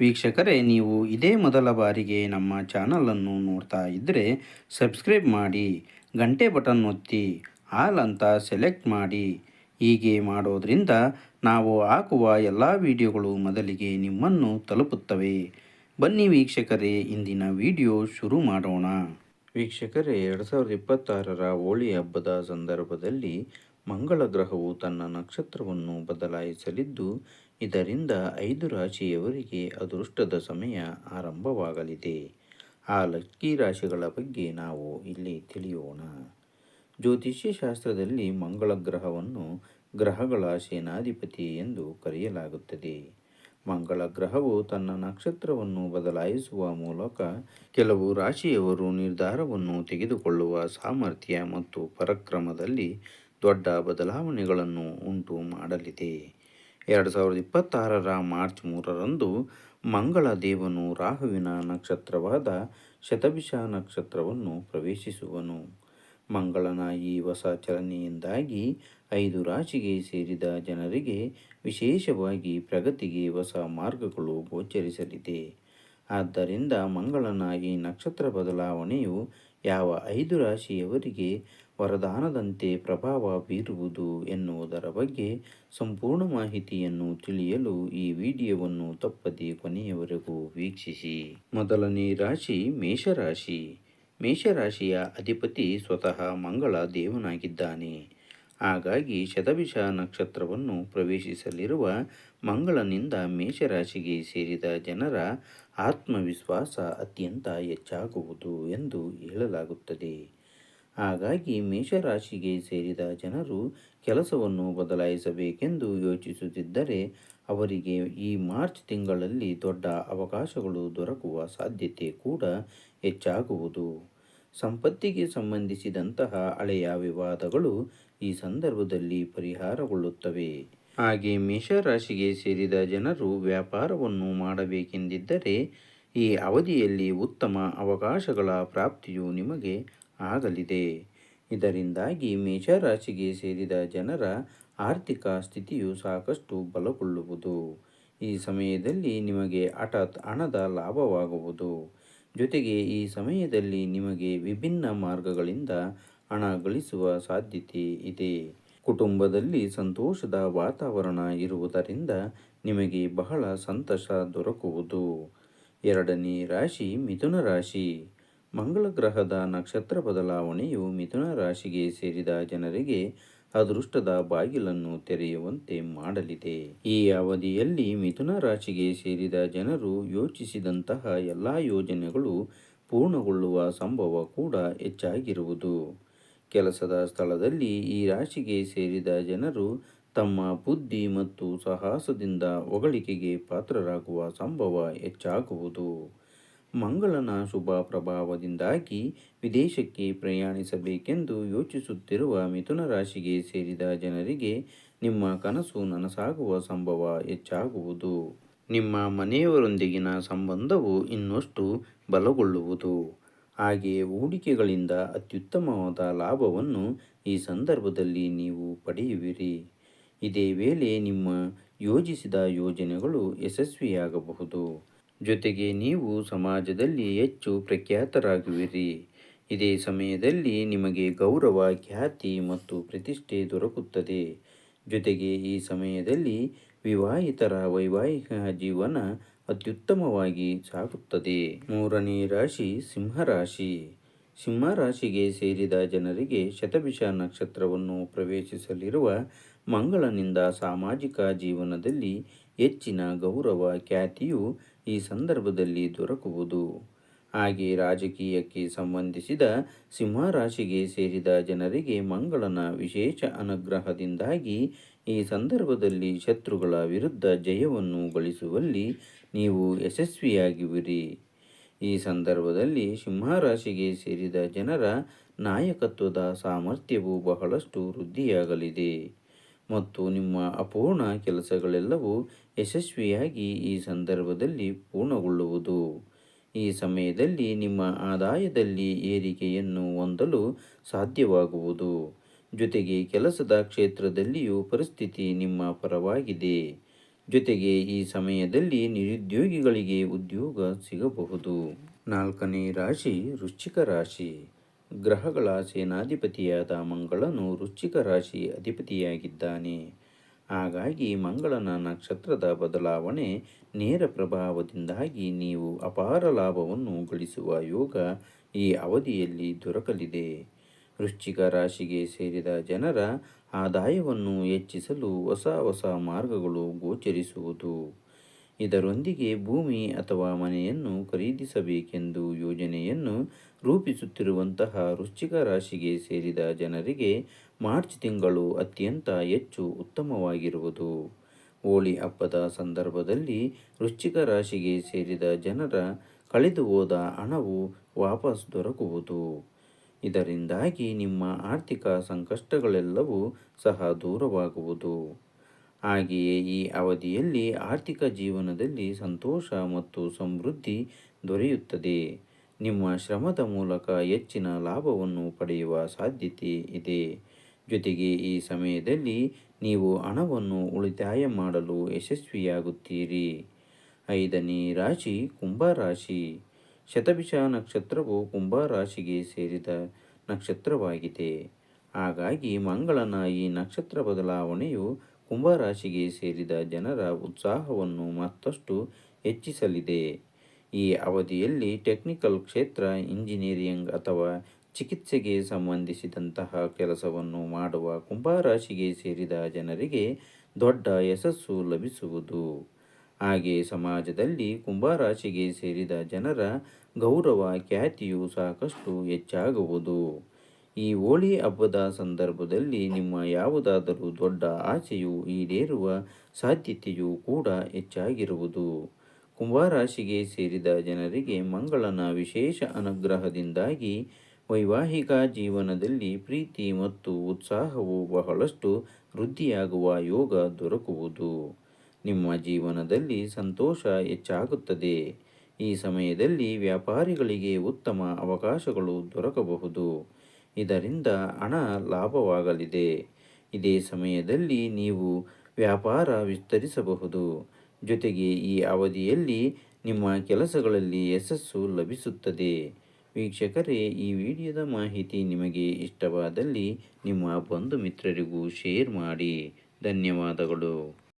ವೀಕ್ಷಕರೇ, ನೀವು ಇದೇ ಮೊದಲ ಬಾರಿಗೆ ನಮ್ಮ ಚಾನಲನ್ನು ನೋಡ್ತಾ ಇದ್ದರೆ ಸಬ್ಸ್ಕ್ರೈಬ್ ಮಾಡಿ, ಗಂಟೆ ಬಟನ್ ಒತ್ತಿ, ಆಲ್ ಅಂತ ಸೆಲೆಕ್ಟ್ ಮಾಡಿ. ಹೀಗೆ ಮಾಡೋದರಿಂದ ನಾವು ಹಾಕುವ ಎಲ್ಲ ವಿಡಿಯೋಗಳು ಮೊದಲಿಗೆ ನಿಮ್ಮನ್ನು ತಲುಪುತ್ತವೆ. ಬನ್ನಿ ವೀಕ್ಷಕರೇ, ಇಂದಿನ ವಿಡಿಯೋ ಶುರು ಮಾಡೋಣ. ವೀಕ್ಷಕರೇ, ಎರಡು ಸಾವಿರದ ಇಪ್ಪತ್ತಾರರ ಹೋಳಿ ಹಬ್ಬದ ಸಂದರ್ಭದಲ್ಲಿ ಮಂಗಳ ಗ್ರಹವು ತನ್ನ ನಕ್ಷತ್ರವನ್ನು ಬದಲಾಯಿಸಲಿದ್ದು, ಇದರಿಂದ ಐದು ರಾಶಿಯವರಿಗೆ ಅದೃಷ್ಟದ ಸಮಯ ಆರಂಭವಾಗಲಿದೆ. ಆ ಲಕ್ಕಿ ರಾಶಿಗಳ ಬಗ್ಗೆ ನಾವು ಇಲ್ಲಿ ತಿಳಿಯೋಣ. ಜ್ಯೋತಿಷ್ಯ ಶಾಸ್ತ್ರದಲ್ಲಿ ಮಂಗಳ ಗ್ರಹವನ್ನು ಗ್ರಹಗಳ ಸೇನಾಧಿಪತಿ ಎಂದು ಕರೆಯಲಾಗುತ್ತದೆ. ಮಂಗಳ ಗ್ರಹವು ತನ್ನ ನಕ್ಷತ್ರವನ್ನು ಬದಲಾಯಿಸುವ ಮೂಲಕ ಕೆಲವು ರಾಶಿಯವರು ನಿರ್ಧಾರವನ್ನು ತೆಗೆದುಕೊಳ್ಳುವ ಸಾಮರ್ಥ್ಯ ಮತ್ತು ಪರಾಕ್ರಮದಲ್ಲಿ ದೊಡ್ಡ ಬದಲಾವಣೆಗಳನ್ನು ಉಂಟು ಮಾಡಲಿದೆ. ಎರಡು ಸಾವಿರದ ಇಪ್ಪತ್ತಾರರ ಮಾರ್ಚ್ ಮೂರರಂದು ಮಂಗಳ ದೇವನು ರಾಹುವಿನ ನಕ್ಷತ್ರವಾದ ಶತಭಿಷ ನಕ್ಷತ್ರವನ್ನು ಪ್ರವೇಶಿಸುವನು. ಮಂಗಳನ ಈ ಹೊಸ ಚಲನೆಯಿಂದಾಗಿ ಐದು ರಾಶಿಗೆ ಸೇರಿದ ಜನರಿಗೆ ವಿಶೇಷವಾಗಿ ಪ್ರಗತಿಗೆ ಹೊಸ ಮಾರ್ಗಗಳು ಗೋಚರಿಸಲಿದೆ. ಆದ್ದರಿಂದ ಮಂಗಳನ ಈ ನಕ್ಷತ್ರ ಬದಲಾವಣೆಯು ಯಾವ ಐದು ರಾಶಿಯವರಿಗೆ ವರದಾನದಂತೆ ಪ್ರಭಾವ ಬೀರುವುದು ಎನ್ನುವುದರ ಬಗ್ಗೆ ಸಂಪೂರ್ಣ ಮಾಹಿತಿಯನ್ನು ತಿಳಿಯಲು ಈ ವಿಡಿಯೋವನ್ನು ತಪ್ಪದೆ ಕೊನೆಯವರೆಗೂ ವೀಕ್ಷಿಸಿ. ಮೊದಲನೇ ರಾಶಿ ಮೇಷರಾಶಿ. ಮೇಷರಾಶಿಯ ಅಧಿಪತಿ ಸ್ವತಃ ಮಂಗಳ ದೇವನಾಗಿದ್ದಾನೆ. ಹಾಗಾಗಿ ಶತಭಿಷ ನಕ್ಷತ್ರವನ್ನು ಪ್ರವೇಶಿಸಲಿರುವ ಮಂಗಳನಿಂದ ಮೇಷರಾಶಿಗೆ ಸೇರಿದ ಜನರ ಆತ್ಮವಿಶ್ವಾಸ ಅತ್ಯಂತ ಹೆಚ್ಚಾಗುವುದು ಎಂದು ಹೇಳಲಾಗುತ್ತದೆ. ಹಾಗಾಗಿ ಮೇಷರಾಶಿಗೆ ಸೇರಿದ ಜನರು ಕೆಲಸವನ್ನು ಬದಲಾಯಿಸಬೇಕೆಂದು ಯೋಚಿಸುತ್ತಿದ್ದರೆ ಅವರಿಗೆ ಈ ಮಾರ್ಚ್ ತಿಂಗಳಲ್ಲಿ ದೊಡ್ಡ ಅವಕಾಶಗಳು ದೊರಕುವ ಸಾಧ್ಯತೆ ಕೂಡ ಹೆಚ್ಚಾಗುವುದು. ಸಂಪತ್ತಿಗೆ ಸಂಬಂಧಿಸಿದಂತಹ ಹಳೆಯ ವಿವಾದಗಳು ಈ ಸಂದರ್ಭದಲ್ಲಿ ಪರಿಹಾರಗೊಳ್ಳುತ್ತವೆ. ಹಾಗೆ ಮೇಷರಾಶಿಗೆ ಸೇರಿದ ಜನರು ವ್ಯಾಪಾರವನ್ನು ಮಾಡಬೇಕೆಂದಿದ್ದರೆ ಈ ಅವಧಿಯಲ್ಲಿ ಉತ್ತಮ ಅವಕಾಶಗಳ ಪ್ರಾಪ್ತಿಯು ನಿಮಗೆ ಆಗಲಿದೆ. ಇದರಿಂದಾಗಿ ಮೇಷರಾಶಿಗೆ ಸೇರಿದ ಜನರ ಆರ್ಥಿಕ ಸ್ಥಿತಿಯು ಸಾಕಷ್ಟು ಬಲಗೊಳ್ಳುವುದು. ಈ ಸಮಯದಲ್ಲಿ ನಿಮಗೆ ಹಠಾತ್ ಹಣದ ಲಾಭವಾಗುವುದು. ಜೊತೆಗೆ ಈ ಸಮಯದಲ್ಲಿ ನಿಮಗೆ ವಿಭಿನ್ನ ಮಾರ್ಗಗಳಿಂದ ಹಣ ಗಳಿಸುವ ಸಾಧ್ಯತೆ ಇದೆ. ಕುಟುಂಬದಲ್ಲಿ ಸಂತೋಷದ ವಾತಾವರಣ ಇರುವುದರಿಂದ ನಿಮಗೆ ಬಹಳ ಸಂತಸ ದೊರಕುವುದು. ಎರಡನೇ ರಾಶಿ ಮಿಥುನ ರಾಶಿ. ಮಂಗಳ ಗ್ರಹದ ನಕ್ಷತ್ರ ಬದಲಾವಣೆಯು ಮಿಥುನ ರಾಶಿಗೆ ಸೇರಿದ ಜನರಿಗೆ ಅದೃಷ್ಟದ ಬಾಗಿಲನ್ನು ತೆರೆಯುವಂತೆ ಮಾಡಲಿದೆ. ಈ ಅವಧಿಯಲ್ಲಿ ಮಿಥುನ ರಾಶಿಗೆ ಸೇರಿದ ಜನರು ಯೋಚಿಸಿದಂತಹ ಎಲ್ಲ ಯೋಜನೆಗಳು ಪೂರ್ಣಗೊಳ್ಳುವ ಸಂಭವ ಕೂಡ ಹೆಚ್ಚಾಗಿರುವುದು. ಕೆಲಸದ ಸ್ಥಳದಲ್ಲಿ ಈ ರಾಶಿಗೆ ಸೇರಿದ ಜನರು ತಮ್ಮ ಬುದ್ಧಿ ಮತ್ತು ಸಾಹಸದಿಂದ ಹೊಗಳಿಕೆಗೆ ಪಾತ್ರರಾಗುವ ಸಂಭವ ಹೆಚ್ಚಾಗುವುದು. ಮಂಗಳನ ಶುಭ ಪ್ರಭಾವದಿಂದಾಗಿ ವಿದೇಶಕ್ಕೆ ಪ್ರಯಾಣಿಸಬೇಕೆಂದು ಯೋಚಿಸುತ್ತಿರುವ ಮಿಥುನ ರಾಶಿಗೆ ಸೇರಿದ ಜನರಿಗೆ ನಿಮ್ಮ ಕನಸು ನನಸಾಗುವ ಸಂಭವ ಹೆಚ್ಚಾಗುವುದು. ನಿಮ್ಮ ಮನೆಯವರೊಂದಿಗಿನ ಸಂಬಂಧವು ಇನ್ನಷ್ಟು ಬಲಗೊಳ್ಳುವುದು. ಹಾಗೆಯೇ ಹೂಡಿಕೆಗಳಿಂದ ಅತ್ಯುತ್ತಮವಾದ ಲಾಭವನ್ನು ಈ ಸಂದರ್ಭದಲ್ಲಿ ನೀವು ಪಡೆಯುವಿರಿ. ಇದೇ ವೇಳೆ ನಿಮ್ಮ ಯೋಜಿಸಿದ ಯೋಜನೆಗಳು ಯಶಸ್ವಿಯಾಗಬಹುದು. ಜೊತೆಗೆ ನೀವು ಸಮಾಜದಲ್ಲಿ ಹೆಚ್ಚು ಪ್ರಖ್ಯಾತರಾಗುವಿರಿ. ಇದೇ ಸಮಯದಲ್ಲಿ ನಿಮಗೆ ಗೌರವ, ಖ್ಯಾತಿ ಮತ್ತು ಪ್ರತಿಷ್ಠೆ ದೊರಕುತ್ತದೆ. ಜೊತೆಗೆ ಈ ಸಮಯದಲ್ಲಿ ವಿವಾಹಿತರ ವೈವಾಹಿಕ ಜೀವನ ಅತ್ಯುತ್ತಮವಾಗಿ ಸಾಗುತ್ತದೆ. ಮೂರನೇ ರಾಶಿ, ಸಿಂಹರಾಶಿ. ಸಿಂಹರಾಶಿಗೆ ಸೇರಿದ ಜನರಿಗೆ ಶತಭಿಷ ನಕ್ಷತ್ರವನ್ನು ಪ್ರವೇಶಿಸಲಿರುವ ಮಂಗಳನಿಂದ ಸಾಮಾಜಿಕ ಜೀವನದಲ್ಲಿ ಹೆಚ್ಚಿನ ಗೌರವ, ಖ್ಯಾತಿಯು ಈ ಸಂದರ್ಭದಲ್ಲಿ ದೊರಕುವುದು. ಹಾಗೆ ರಾಜಕೀಯಕ್ಕೆ ಸಂಬಂಧಿಸಿದ ಸಿಂಹರಾಶಿಗೆ ಸೇರಿದ ಜನರಿಗೆ ಮಂಗಳನ ವಿಶೇಷ ಅನುಗ್ರಹದಿಂದಾಗಿ ಈ ಸಂದರ್ಭದಲ್ಲಿ ಶತ್ರುಗಳ ವಿರುದ್ಧ ಜಯವನ್ನು ಗಳಿಸುವಲ್ಲಿ ನೀವು ಯಶಸ್ವಿಯಾಗುವಿರಿ ಈ ಸಂದರ್ಭದಲ್ಲಿ ಸಿಂಹರಾಶಿಗೆ ಸೇರಿದ ಜನರ ನಾಯಕತ್ವದ ಸಾಮರ್ಥ್ಯವು ಬಹಳಷ್ಟು ವೃದ್ಧಿಯಾಗಲಿದೆ. ಮತ್ತು ನಿಮ್ಮ ಅಪೂರ್ಣ ಕೆಲಸಗಳೆಲ್ಲವೂ ಯಶಸ್ವಿಯಾಗಿ ಈ ಸಂದರ್ಭದಲ್ಲಿ ಪೂರ್ಣಗೊಳ್ಳುವುದು. ಈ ಸಮಯದಲ್ಲಿ ನಿಮ್ಮ ಆದಾಯದಲ್ಲಿ ಏರಿಕೆಯನ್ನು ಹೊಂದಲು ಸಾಧ್ಯವಾಗುವುದು. ಜೊತೆಗೆ ಕೆಲಸದ ಕ್ಷೇತ್ರದಲ್ಲಿಯೂ ಪರಿಸ್ಥಿತಿ ನಿಮ್ಮ ಪರವಾಗಿದೆ. ಜೊತೆಗೆ ಈ ಸಮಯದಲ್ಲಿ ನಿರುದ್ಯೋಗಿಗಳಿಗೆ ಉದ್ಯೋಗ ಸಿಗಬಹುದು. ನಾಲ್ಕನೇ ರಾಶಿ, ವೃಶ್ಚಿಕ ರಾಶಿ. ಗ್ರಹಗಳ ಸೇನಾಧಿಪತಿಯಾದ ಮಂಗಳನು ರುಚಿಕ ರಾಶಿ ಅಧಿಪತಿಯಾಗಿದ್ದಾನೆ. ಹಾಗಾಗಿ ಮಂಗಳನ ನಕ್ಷತ್ರದ ಬದಲಾವಣೆ ನೇರ ಪ್ರಭಾವದಿಂದಾಗಿ ನೀವು ಅಪಾರ ಲಾಭವನ್ನು ಗಳಿಸುವ ಯೋಗ ಈ ಅವಧಿಯಲ್ಲಿ ದೊರಕಲಿದೆ. ವೃಶ್ಚಿಕ ರಾಶಿಗೆ ಸೇರಿದ ಜನರ ಆದಾಯವನ್ನು ಹೆಚ್ಚಿಸಲು ಹೊಸ ಹೊಸ ಮಾರ್ಗಗಳು ಗೋಚರಿಸುವುದು. ಇದರೊಂದಿಗೆ ಭೂಮಿ ಅಥವಾ ಮನೆಯನ್ನು ಖರೀದಿಸಬೇಕೆಂದು ಯೋಜನೆಯನ್ನು ರೂಪಿಸುತ್ತಿರುವಂತಹ ವೃಶ್ಚಿಕ ರಾಶಿಗೆ ಸೇರಿದ ಜನರಿಗೆ ಮಾರ್ಚ್ ತಿಂಗಳು ಅತ್ಯಂತ ಹೆಚ್ಚು ಉತ್ತಮವಾಗಿರುವುದು. ಹೋಳಿ ಹಬ್ಬದ ಸಂದರ್ಭದಲ್ಲಿ ವೃಶ್ಚಿಕ ರಾಶಿಗೆ ಸೇರಿದ ಜನರ ಕಳೆದು ಹೋದ ಹಣವು ವಾಪಸ್ ದೊರಕುವುದು. ಇದರಿಂದಾಗಿ ನಿಮ್ಮ ಆರ್ಥಿಕ ಸಂಕಷ್ಟಗಳೆಲ್ಲವೂ ಸಹ ದೂರವಾಗುವುದು. ಹಾಗೆಯೇ ಈ ಅವಧಿಯಲ್ಲಿ ಆರ್ಥಿಕ ಜೀವನದಲ್ಲಿ ಸಂತೋಷ ಮತ್ತು ಸಮೃದ್ಧಿ ದೊರೆಯುತ್ತದೆ. ನಿಮ್ಮ ಶ್ರಮದ ಮೂಲಕ ಹೆಚ್ಚಿನ ಲಾಭವನ್ನು ಪಡೆಯುವ ಸಾಧ್ಯತೆ ಇದೆ. ಜೊತೆಗೆ ಈ ಸಮಯದಲ್ಲಿ ನೀವು ಹಣವನ್ನು ಉಳಿತಾಯ ಮಾಡಲು ಯಶಸ್ವಿಯಾಗುತ್ತೀರಿ. ಐದನೇ ರಾಶಿ ಕುಂಭರಾಶಿ ಶತಭಿಷ ನಕ್ಷತ್ರವು ಕುಂಭರಾಶಿಗೆ ಸೇರಿದ ನಕ್ಷತ್ರವಾಗಿದೆ. ಹಾಗಾಗಿ ಮಂಗಳನ ಈ ನಕ್ಷತ್ರ ಬದಲಾವಣೆಯು ಕುಂಭರಾಶಿಗೆ ಸೇರಿದ ಜನರ ಉತ್ಸಾಹವನ್ನು ಮತ್ತಷ್ಟು ಹೆಚ್ಚಿಸಲಿದೆ. ಈ ಅವಧಿಯಲ್ಲಿ ಟೆಕ್ನಿಕಲ್ ಕ್ಷೇತ್ರ, ಇಂಜಿನಿಯರಿಂಗ್ ಅಥವಾ ಚಿಕಿತ್ಸೆಗೆ ಸಂಬಂಧಿಸಿದಂತಹ ಕೆಲಸವನ್ನು ಮಾಡುವ ಕುಂಭರಾಶಿಗೆ ಸೇರಿದ ಜನರಿಗೆ ದೊಡ್ಡ ಯಶಸ್ಸು ಲಭಿಸುವುದು. ಹಾಗೆ ಸಮಾಜದಲ್ಲಿ ಕುಂಭರಾಶಿಗೆ ಸೇರಿದ ಜನರ ಗೌರವ, ಖ್ಯಾತಿಯು ಸಾಕಷ್ಟು ಹೆಚ್ಚಾಗುವುದು. ಈ ಹೋಳಿ ಹಬ್ಬದ ಸಂದರ್ಭದಲ್ಲಿ ನಿಮ್ಮ ಯಾವುದಾದರೂ ದೊಡ್ಡ ಆಸೆಯು ಈಡೇರುವ ಸಾಧ್ಯತೆಯೂ ಕೂಡ ಹೆಚ್ಚಾಗಿರುವುದು. ಕುಂಭರಾಶಿಗೆ ಸೇರಿದ ಜನರಿಗೆ ಮಂಗಳನ ವಿಶೇಷ ಅನುಗ್ರಹದಿಂದಾಗಿ ವೈವಾಹಿಕ ಜೀವನದಲ್ಲಿ ಪ್ರೀತಿ ಮತ್ತು ಉತ್ಸಾಹವು ಬಹಳಷ್ಟು ವೃದ್ಧಿಯಾಗುವ ಯೋಗ ದೊರಕುವುದು. ನಿಮ್ಮ ಜೀವನದಲ್ಲಿ ಸಂತೋಷ ಹೆಚ್ಚಾಗುತ್ತದೆ. ಈ ಸಮಯದಲ್ಲಿ ವ್ಯಾಪಾರಿಗಳಿಗೆ ಉತ್ತಮ ಅವಕಾಶಗಳು ದೊರಕಬಹುದು. ಇದರಿಂದ ಹಣ ಲಾಭವಾಗಲಿದೆ. ಇದೇ ಸಮಯದಲ್ಲಿ ನೀವು ವ್ಯಾಪಾರ ವಿಸ್ತರಿಸಬಹುದು. ಜೊತೆಗೆ ಈ ಅವಧಿಯಲ್ಲಿ ನಿಮ್ಮ ಕೆಲಸಗಳಲ್ಲಿ ಯಶಸ್ಸು ಲಭಿಸುತ್ತದೆ. ವೀಕ್ಷಕರೇ, ಈ ವಿಡಿಯೋದ ಮಾಹಿತಿ ನಿಮಗೆ ಇಷ್ಟವಾದಲ್ಲಿ ನಿಮ್ಮ ಬಂಧು ಮಿತ್ರರಿಗೂ ಶೇರ್ ಮಾಡಿ. ಧನ್ಯವಾದಗಳು.